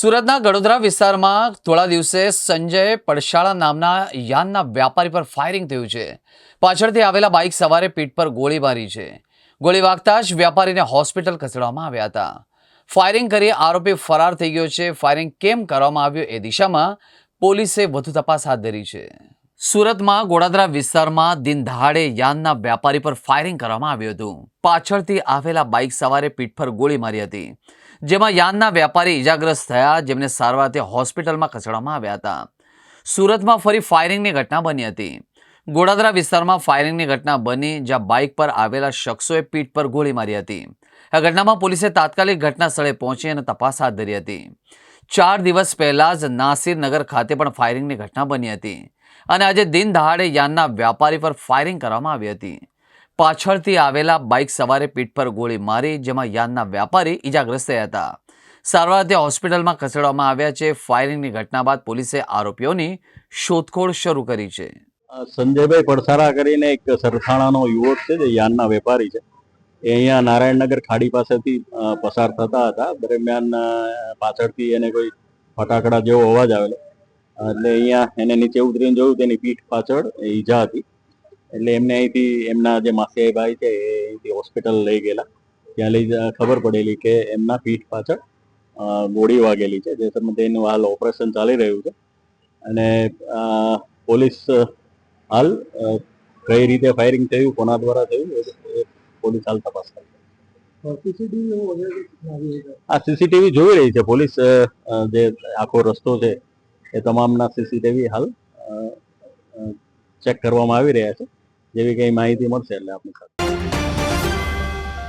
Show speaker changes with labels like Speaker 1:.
Speaker 1: સુરતના ગડોદરા વિસ્તારમાં થોડા દિવસે સંજય પડશાળા નામના યાનના વ્યાપારી પર ફાયરિંગ થયું છે. પાછળથી આવેલા બાઇક સવારે પીઠ પર ગોળી મારી છે. ગોળી વાગતા જ વ્યાપારીને હોસ્પિટલ ખસેડવામાં આવ્યા હતા. ફાયરિંગ કરી આરોપી ફરાર થઈ ગયો છે. ફાયરિંગ કેમ કરવામાં આવ્યું એ દિશામાં પોલીસે વધુ તપાસ હાથ ધરી છે. સુરતમાં ગોડાદરા વિસ્તારમાં દિન દહાડે યાનના વ્યાપારી પર ફાયરિંગ કરવામાં આવ્યું હતું. પાછળથી આવેલા બાઇક સવારે પીઠ પર ગોળી મારી હતી. જેમાં યાનના વ્યાપારી ઇજાગ્રસ્ત થયા, જેમને સારવારથી હોસ્પિટલમાં ખસેડવામાં આવ્યા હતા. સુરતમાં ફરી ફાયરિંગની ઘટના બની હતી. ગોડાદરા વિસ્તારમાં ફાયરિંગની ઘટના બની, જ્યાં બાઇક પર આવેલા શખ્સોએ પીઠ પર ગોળી મારી હતી. આ ઘટનામાં પોલીસે તાત્કાલિક ઘટના સ્થળે પહોંચી અને તપાસ હાથ ધરી હતી. ચાર દિવસ પહેલાં જ નાસિરનગર ખાતે પણ ફાયરિંગની ઘટના બની હતી. અને આજે દિન દહાડે યાનના વ્યાપારી પર ફાયરિંગ કરવામાં આવી હતી. પાછળથી આવેલા બાઇક સવારે પીઠ પર ગોળી મારી, જેમાં યાનના વ્યાપારી ઈજાગ્રસ્ત થયા હતા. સારવારથી હોસ્પિટલમાં ખસેડવામાં આવ્યા છે. ફાયરિંગની ઘટના બાદ પોલીસે આરોપીઓની શોધખોળ શરૂ કરી છે.
Speaker 2: સંજયભાઈ પડસારા કરીને એક સરથાણાનો યુવક છે, જે યાનના વેપારી છે. એ અહીંયા નારાયણનગર ખાડી પાસેથી પસાર થતા હતા. દરમિયાન પાછળથી એને કોઈ ફટાકડા જેવો અવાજ આવેલો. એટલે અહીંયા એને નીચે ઉતરીને જોયું તેની પીઠ પાછળ ઈજા હતી. એટલે એમને અહીંથી એમના જે માસિયાઈ ભાઈ છે એ અહીંથી હોસ્પિટલ લઈ ગયેલા. ત્યાં લઈ ખબર પડેલી કે એમના પીઠ પાછળ ગોળી વાગેલી છે. જે સંબંધે એનું હાલ ઓપરેશન ચાલી રહ્યું છે. અને પોલીસ હાલ કઈ રીતે ફાયરિંગ થયું કોના દ્વારા થયું એ પોલીસ હાલ તપાસ કરી આ સીસીટીવી જોઈ રહી છે પોલીસ જે આખો રસ્તો છે એ તમામના સીસીટીવી હાલ ચેક કરવામાં આવી રહ્યા છે. જેવી કઈ માહિતી મળશે એટલે આપણી